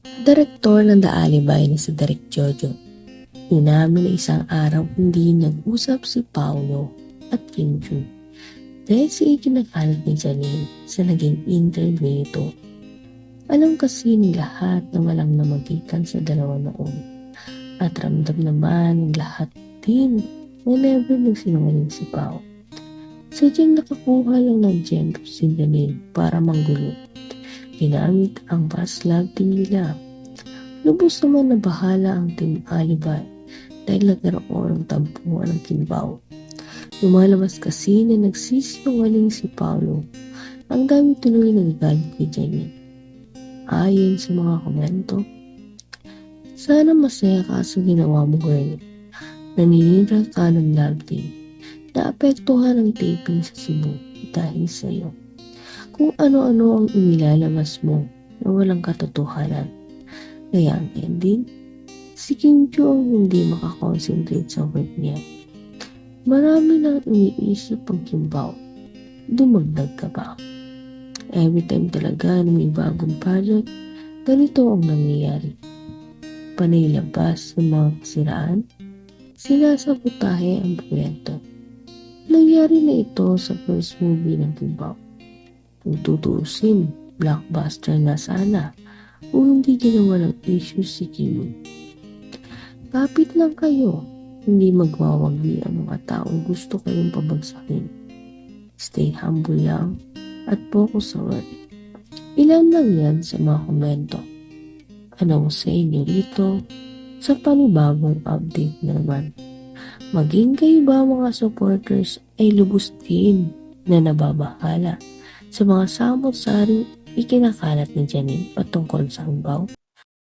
Direktor ng The Alibay na si Direk Jojo. Inamin na isang araw hindi nag-usap si Paolo at Kim Jun. Dahil si ikinakalat ni Janine sa naging interview nito. Alam kasi ni lahat na walang namagitan sa dalawa noon. At ramdam naman ng lahat din na never nagsinungaling si Pao. Sadyang nakakuha lang ng gem si Janine para manggulo. Ginamit ang love team nila. Lubos naman na bahala ang team Alibay dahil nagkaroon ng tampuhan ng Kimbao. Lumalabas kasi na nagsisinungaling si Paolo. Ang dami tuloy nagagalit kay Janine. Ayon sa mga komento, sana masaya ka sa ginawa mo girl. Naninira ka ng love team. Naapektuhan ang taping sa Cebu dahil sa iyo. Kung ano-ano ang inilalabas mo na walang katotohanan. Kaya ang ending, si Kim Joo ang hindi makakonsentrate sa work niya. Marami nang iniisip ang Kimbao. Dumagdag ka ba? Every time talaga na may bagong project, ganito ang nangyayari. Panay labas ng mga kasiraan, sinasabotahe ang proyekto. Nangyari na ito sa first movie ng Kimbao. Kung tutuusin, blockbuster na sana kung hindi ginawa ng issue si Kim. Kapit lang kayo, hindi magwawagi ang mga taong gusto kayong pabagsakin. Stay humble lang at focus sa work. Ilan lang yan sa mga komento. Ano sa inyo dito sa panibagong update na naman. Maging kayo ba mga supporters ay lubos din na nababahala sa mga samot-saring ikinakalat ni Janine patungkol sa Humbaw?